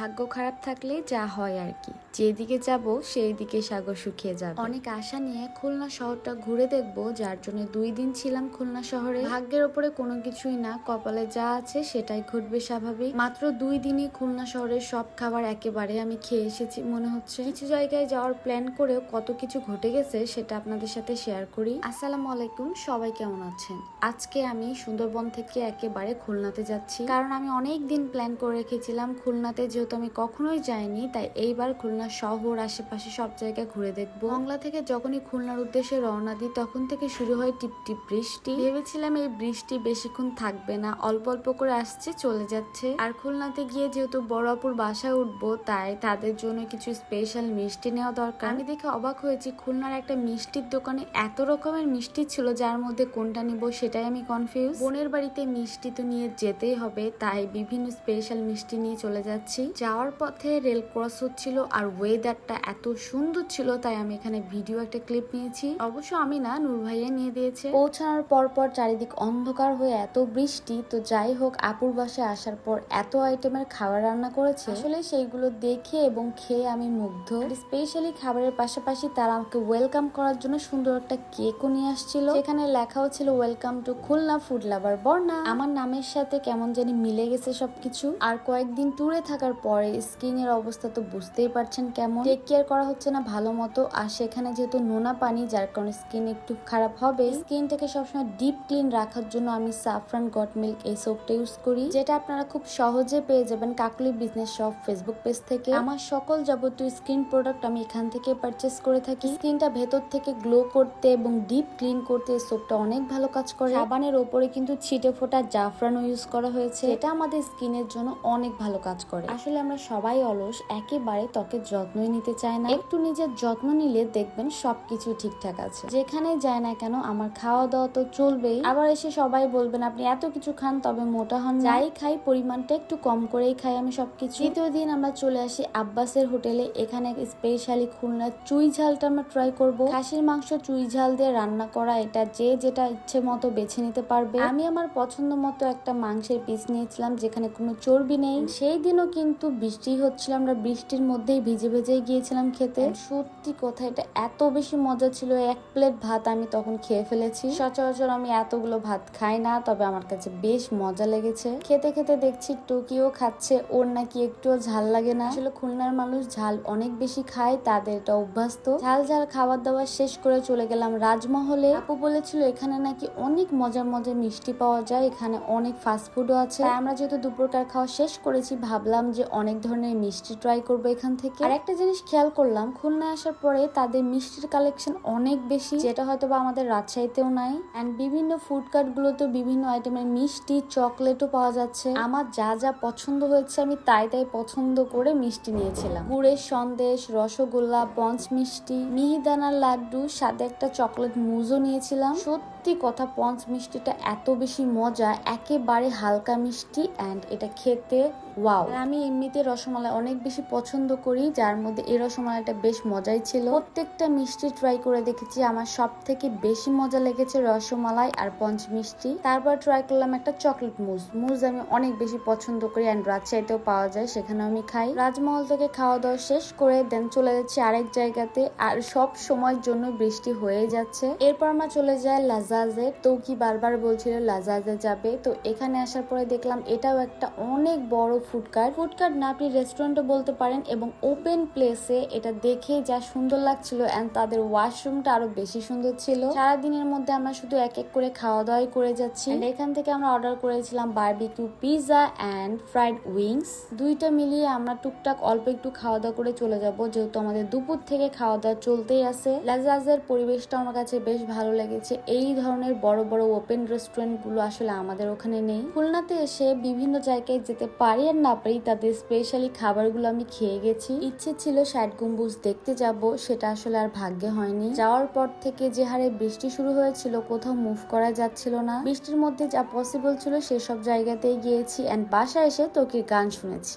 ভাগ্য খারাপ থাকলে যা হয় আর কি। যেদিকে যাব সেই দিকে সাগর শুকিয়ে যাবে। অনেক আশা নিয়ে খুলনা শহরটা ঘুরে দেখব, যার জন্য দুই দিন ছিলাম খুলনা শহরে। ভাগ্যের ওপরে কোনো কিছুই না, কপালে যা আছে সেটাই ঘটবে স্বাভাবিক। মাত্র দুই দিনই খুলনা শহরের সব খাবার একেবারে আমি খেয়ে এসেছি, মনে হচ্ছে। কিছু জায়গায় যাওয়ার প্ল্যান করেও কত কিছু ঘটে গেছে সেটা আপনাদের সাথে শেয়ার করি। আসসালামু আলাইকুম, সবাই কেমন আছেন? আজকে আমি সুন্দরবন থেকে একেবারে খুলনাতে যাচ্ছি। কারণ আমি অনেক দিন প্ল্যান করে রেখেছিলাম খুলনাতে, যেহেতু আমি কখনোই যাইনি, তাই এইবার খুলনা শহর, আশেপাশে সব জায়গায় ঘুরে দেখব। বাংলা থেকে যখনই খুলনার উদ্দেশ্যে রওনা দিই, তখন থেকে শুরু হয় টিপ টিপ বৃষ্টি। ভেবেছিলাম এই বৃষ্টি বেশিক্ষণ থাকবে না, অল্প অল্প করে আসছে, চলে যাচ্ছে। আর খুলনাতে গিয়ে যেহেতু বড় অপুর বাসায় উঠবো, তাই তাদের জন্য কিছু স্পেশাল মিষ্টি নেওয়া দরকার। আমি দেখে অবাক হয়েছি, খুলনার একটা মিষ্টির দোকানে এত রকমের মিষ্টি ছিল, যার মধ্যে কোনটা নিব সেটাই আমি কনফিউজ বোনের বাড়িতে মিষ্টি তো নিয়ে যেতেই হবে, তাই বিভিন্ন স্পেশাল মিষ্টি নিয়ে চলে যাচ্ছি। যাওয়ার পথে রেল ক্রস হচ্ছিল আর ওয়েদারটা এত সুন্দর ছিল, তাই আমি এখানে ভিডিও একটা ক্লিপ নিয়েছি। অবশ্য আমি না, নূর ভাইয়া নিয়ে দিয়েছে। পৌঁছানোর পর পর চারিদিক অন্ধকার হয়ে এত বৃষ্টি, তো যাই হোক, আপুর বাসায় আসার পর এত আইটেমের খাবার রান্না করেছে। আসলে সেইগুলো দেখে এবং খেয়ে আমি মুগ্ধ। স্পেশালি খাবারের পাশাপাশি তারা আমাকে ওয়েলকাম করার জন্য সুন্দর একটা কেকও নিয়ে আসছিল। যেখানে লেখাও ছিল welcome to Khulna food lover Barna. আমার নামের সাথে কেমন জানি মিলে গেছে সবকিছু। আর কয়েকদিন ট্যুরে থাকার পরে স্কিনের অবস্থা তো বুঝতেই পারছেন কেমন? টেক কেয়ার করা হচ্ছে না ভালো মতো। আর সেখানে যেহেতু নোনা পানি, যার কারণে স্কিন একটু খারাপ হবে স্কিনটাকে সবসময় ডিপ ক্লিন রাখার জন্য আমি সাফরান গট মিল্ক এই সোপটা ইউজ করি, যেটা আপনারা খুব সহজে পেয়ে যাবেন Kakoli business shop facebook page থেকে। আমার সকল যাবতীয় স্কিন প্রোডাক্ট আমি এখান থেকে পারচেস করে থাকি। স্কিনটা ভেতর থেকে গ্লো করতে এবং ডিপ ক্লিন করতে এই সোপটা অনেক ভালো কাজ করে। সাবানের ওপরে কিন্তু ছিটে ফোটা জাফরানও ইউজ করা হয়েছে। এটা আমাদের স্কিনের জন্য অনেক ভালো কাজ করে। আসলে আমরা সবাই অলস, একেবারে ত্বকের যত্নই নিতে চায় না। একটু নিজের যত্ন নিলে দেখবেন সবকিছু ঠিকঠাক আছে। যেখানে যায় না কেন, আমার খাওয়া দাওয়া তো চলবেই। আবার এসে সবাই বলবেন, আপনি এত কিছু খান, তবে মোটা হন যাই খাই, পরিমাণটা একটু কম করেই খাই আমি সবকিছু। দ্বিতীয় দিন আমরা চলে আসি আব্বাসের হোটেলে। এখানে স্পেশালি খুলনার চুই ঝালটা আমরা ট্রাই করব। খাসির মাংস, চুই ঝাল দিয়ে রান্না করা, এটা যে যেটা ইচ্ছে মতো বেছে নিতে পারবে। আমি আমার পছন্দ মতো একটা মাংসের পিস নিয়েছিলাম, যেখানে কোনো চর্বি নেই। সেই দিনও কিন্তু বৃষ্টি হচ্ছিল, আমরা বৃষ্টির মধ্যেই ভিজে ভেজেই গিয়েছিলাম খেতে। সত্যি কথা, এটা এত বেশি মজা ছিল, এক প্লেট ভাত আমি তখন খেয়ে ফেলেছি। সচরাচর আমি এতগুলো ভাত খাই না, তবে আমার কাছে বেশ মজা লেগেছে। খেতে খেতে দেখছি টুকিও খাচ্ছে, ওর নাকি একটুও ঝাল লাগে না। আসলে খুলনার মানুষ ঝাল অনেক বেশি খায়, তাদের এটা অভ্যাস তো ঝাল ঝাল খাবার দাবার শেষ করে চলে গেলাম রাজমহলে। আপু বলেছিল, এখানে নাকি অনেক মজার মজার মিষ্টি পাওয়া যায়, এখানে অনেক ফাস্ট ফুডও আছে। আমরা যেহেতু দুপুরকার খাওয়া শেষ করেছি, ভাবলাম যে অনেক ধরনের মিষ্টি ট্রাই করব এখান থেকে। আর একটা জিনিস খেয়াল করলাম খুলনা আসার পরে তাদের মিষ্টির কালেকশন অনেক বেশি, যেটা হয়তো বা আমাদের রাজশাহীতেও নাই। অ্যান্ড বিভিন্ন ফুড কার্ট গুলোতে বিভিন্ন আইটেমের মিষ্টি চকলেটও পাওয়া যাচ্ছে। আমার যা যা পছন্দ হয়েছে আমি তাই তাই পছন্দ করে মিষ্টি নিয়েছিলাম। গুড়ের সন্দেশ, রসগোল্লা, পঞ্চ মিষ্টি, মিহিদানার লাড্ডু, সাথে একটা চকলেট মুজও নিয়েছিলাম। সত্যি কথা, পঞ্চ মিষ্টিটা এত বেশি মজা, একেবারে হালকা মিষ্টি অ্যান্ড এটা খেতে ওয়াও আমি এমনিতে রসমালাই অনেক বেশি পছন্দ করি, যার মধ্যে এই রসমালাইটা বেশ মজাই ছিল। প্রত্যেকটা মিষ্টি ট্রাই করে দেখেছি, আমার সব থেকে বেশি মজা লেগেছে রসমালাই আর পঞ্চ মিষ্টি তারপর ট্রাই করলাম একটা চকলেট মুজ মুজ আমি অনেক বেশি পছন্দ করি অ্যান্ড রাজশাহীতেও পাওয়া যায় সেখানে আমি খাই। রাজমহল থেকে খাওয়া দাওয়া শেষ করে দেন চলে যাচ্ছি আরেক জায়গাতে আর সব সময়ের জন্য বৃষ্টি হয়ে যাচ্ছে। এরপর আমরা চলে যাই লাজাজে। তো কি বারবার বলছিল লাজাজে যাবে। তো এখানে আসার পরে দেখলাম এটাও একটা অনেক বড় ফুড কার্ট। ফুড কার্ট না, আপনি রেস্টুরেন্টও বলতে পারেন এবং ওপেন প্লেসে এটা দেখে যা সুন্দর লাগছিল এন্ড তাদের ওয়াশরুমটা আরও বেশি সুন্দর ছিল। সারাদিনের মধ্যে আমরা শুধু এক এক করে খাওয়া দাওয়াই করে যাচ্ছি। এখান থেকে আমরা অর্ডার করেছিলাম barbecue pizza and fried wings দুইটা মিলিয়ে আমরা টুকটাক অল্প একটু খাওয়া দাওয়া করে চলে যাব, যেহেতু আমাদের দুপুর থেকে খাওয়া দাওয়া চলতেই আছে। লাজাজের পরিবেশটা আমার কাছে বেশ ভালো লেগেছে। এই ধরনের বড় বড় ওপেন রেস্টুরেন্টগুলো আসলে আমাদের ওখানে নেই। খুলনাতে এসে বিভিন্ন জায়গায় যেতে পারি আর না পারি তাদের স্পেশালি খাবারগুলো আমি খেয়ে গেছি। ইচ্ছে ছিল ষাট গম্বুজ দেখতে যাব, সেটা আসলে আর ভাগ্যে হয়নি। যাওয়ার পর থেকে যে হারে বৃষ্টি শুরু হয়েছিল, কোথাও মুভ করা যাচ্ছিল না। বৃষ্টির মধ্যে যা পসিবল ছিল সেসব জায়গাতেই গিয়েছি এন্ড বাসায় এসে তোকে গান শুনেছি।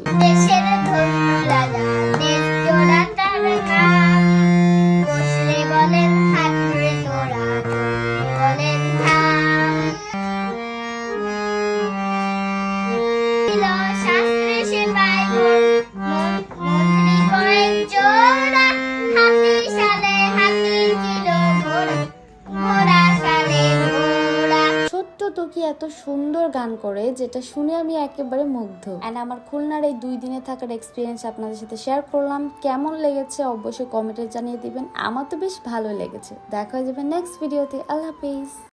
এত সুন্দর গান করে যেটা শুনে আমি একেবারে মুগ্ধ। অ্যান্ড আমার খুলনার এই দুই দিনে থাকার এক্সপিরিয়েন্স আপনাদের সাথে শেয়ার করলাম। কেমন লেগেছে অবশ্যই কমেন্টে জানিয়ে দিবেন। আমার তো বেশ ভালো লেগেছে। দেখা হয়ে যাবে নেক্সট ভিডিওতে আল্লাহ হাফিজ।